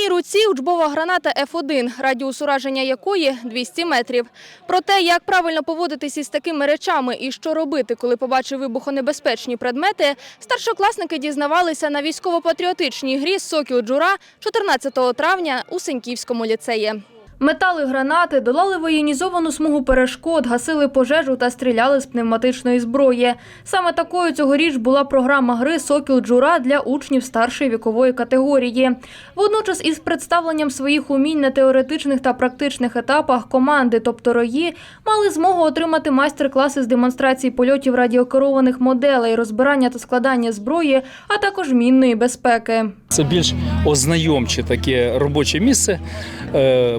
одній руці учбова граната F1, радіус ураження якої 200 метрів. Про те, як правильно поводитись із такими речами і що робити, коли побачив вибухонебезпечні предмети, старшокласники дізнавалися на військово-патріотичній грі «Сокіл Джура» 14 травня у Сеньківському ліцеї. Метали гранати, долали воєнізовану смугу перешкод, гасили пожежу та стріляли з пневматичної зброї. Саме такою цьогоріч була програма гри «Сокіл Джура» для учнів старшої вікової категорії. Водночас із представленням своїх умінь на теоретичних та практичних етапах команди, тобто рої, мали змогу отримати майстер-класи з демонстрації польотів радіокерованих моделей, розбирання та складання зброї, а також мінної безпеки. Це більш ознайомче таке робоче місце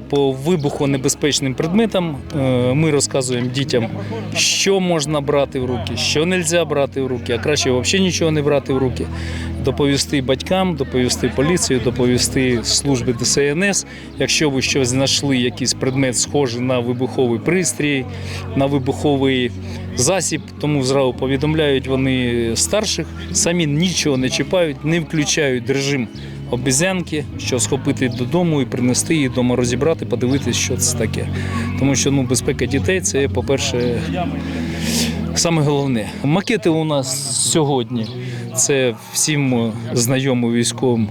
по вибухонебезпечним предметам. е, Ми розказуємо дітям, що можна брати в руки, що не можна брати в руки, а краще взагалі нічого не брати в руки. Доповісти батькам, доповісти поліцію, доповісти службі ДСНС. Якщо ви щось знайшли, якийсь предмет схожий на вибуховий пристрій, на вибуховий засіб, тому зразу повідомляють вони старших, самі нічого не чіпають, не включають режим обізянки, що схопити додому і принести її вдома розібрати, подивитися, що це таке. Тому що ну, безпека дітей це, по-перше, саме головне. Макети у нас сьогодні це всім знайомий військовим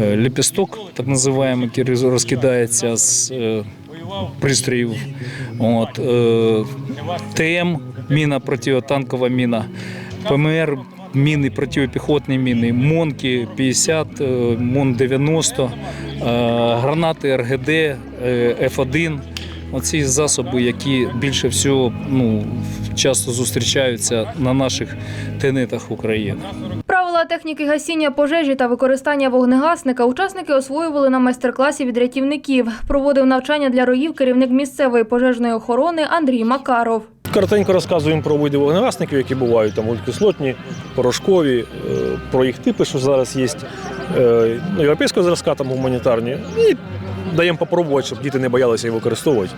е, ліпісток, так називаємо, який розкидається з е, пристроїв. От, е, ТМ, міна протитанкова міна, ПМР, міни, протипіхотні міни, МОНки 50, е, МОН 90, е, гранати РГД, е, Ф1. Оці засоби, які більше всього ну, часто зустрічаються на наших тенетах України. Правила техніки гасіння пожежі та використання вогнегасника учасники освоювали на майстер-класі від рятівників. Проводив навчання для роїв керівник місцевої пожежної охорони Андрій Макаров. Коротенько розказуємо про види вогнегасників, які бувають там кислотні, порошкові, е, про їх типи, що зараз є е, ну, європейського зразка, там гуманітарні. І даємо попробувати, щоб діти не боялися їх використовувати.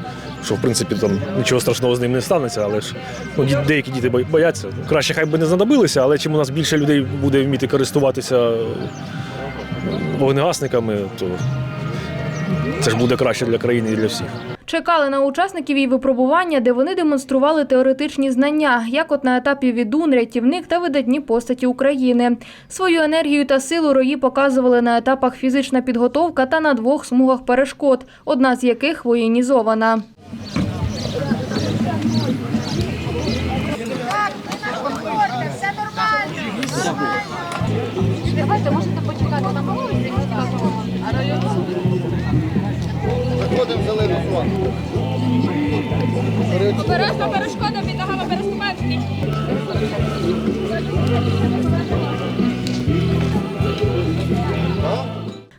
Що в принципі там нічого страшного з ним не станеться, але ж ну, деякі діти бояться. Краще хай би не знадобилися, але чим у нас більше людей буде вміти користуватися е, вогнегасниками, то це ж буде краще для країни і для всіх. Чекали на учасників і випробування, де вони демонстрували теоретичні знання, як от на етапі відун, рятівник та видатні постаті України. Свою енергію та силу рої показували на етапах фізична підготовка та на двох смугах перешкод, одна з яких воєнізована. В зелену зону. Обережно перешкода під ногами переступаєте.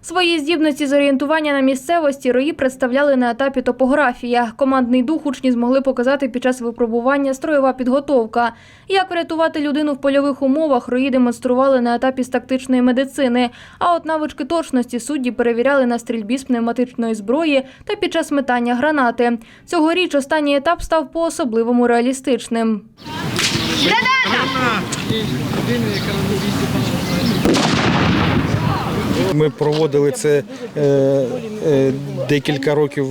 Свої здібності з орієнтування на місцевості рої представляли на етапі топографія. Командний дух учні змогли показати під час випробування строєва підготовка. Як врятувати людину в польових умовах, рої демонстрували на етапі з тактичної медицини. А от навички точності судді перевіряли на стрільбі з пневматичної зброї та під час метання гранати. Цьогоріч останній етап став по-особливому реалістичним. Ми проводили це е, е, декілька років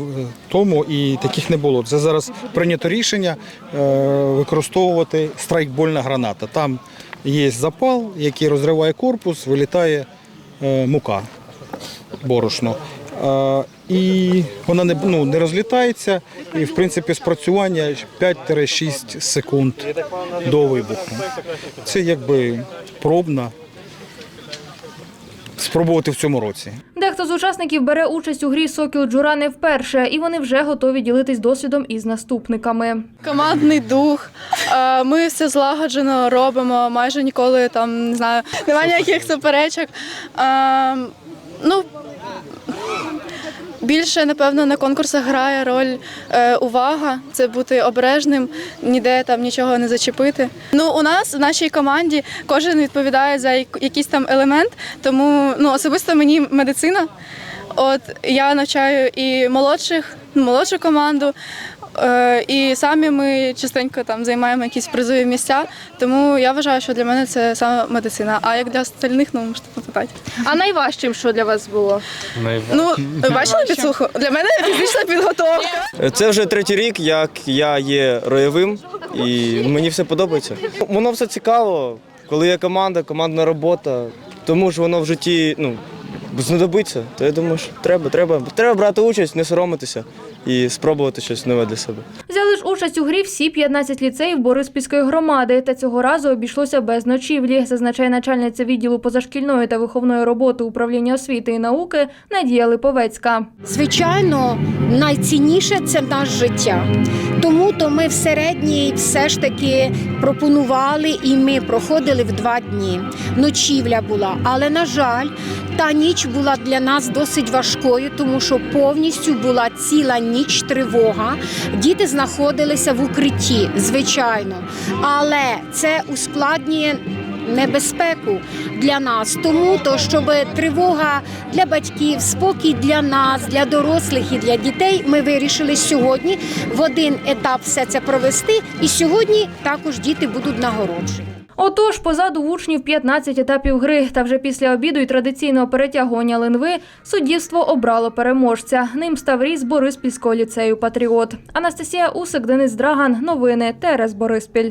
тому, і таких не було. Це зараз прийнято рішення е, використовувати страйкбольна граната. Там є запал, який розриває корпус, вилітає мука, борошно. І вона не, ну, не розлітається, і в принципі спрацювання 5-6 секунд до вибуху. Це якби пробна. Спробувати в цьому році. Дехто з учасників бере участь у грі Сокіл Джура не вперше, і вони вже готові ділитись досвідом із наступниками. Командний дух. Е, Ми все злагоджено робимо, майже ніколи там не знаю, немає ніяких суперечок. Е, Ну, більше, напевно, на конкурсах грає роль е, увага, це бути обережним, ніде там нічого не зачепити. Ну, у нас в нашій команді кожен відповідає за якийсь там елемент, тому ну, особисто мені медицина. От я навчаю і молодших, молодшу команду. Е, і самі ми частенько там займаємо якісь призові місця. Тому я вважаю, що для мене це саме медицина. А як для остальних, ну можете попитати. А найважчим, що для вас було? Ну, бачили підсуху? Для мене фізична підготовка. Це вже третій рік, як я є роєвим, і мені все подобається. Воно все цікаво, коли є команда, командна робота, тому що воно в житті ну, знадобиться. То я думаю, що треба, треба, треба брати участь, не соромитися і спробувати щось нове для себе. Взяли ж участь у грі всі 15 ліцеїв Бориспільської громади. Та цього разу обійшлося без ночівлі, зазначає начальниця відділу позашкільної та виховної роботи управління освіти і науки Надія Липовецька. Звичайно, найцінніше це наше життя. Тому то ми в середній все ж таки пропонували і ми проходили в два дні. Ночівля була, але на жаль, та ніч була для нас досить важкою, тому що повністю була ціла ніч тривога. Діти знаходилися в укритті, звичайно, але це ускладнює небезпеку для нас. Тому то, щоб тривога для батьків, спокій для нас, для дорослих і для дітей, ми вирішили сьогодні в один етап все це провести. І сьогодні також діти будуть нагороджені. Отож, позаду учнів 15 етапів гри. Та вже після обіду і традиційного перетягування линви суддівство обрало переможця. Ним став різ Бориспільського ліцею Патріот. Анастасія Усик, Денис Драган. Новини ТРС Бориспіль.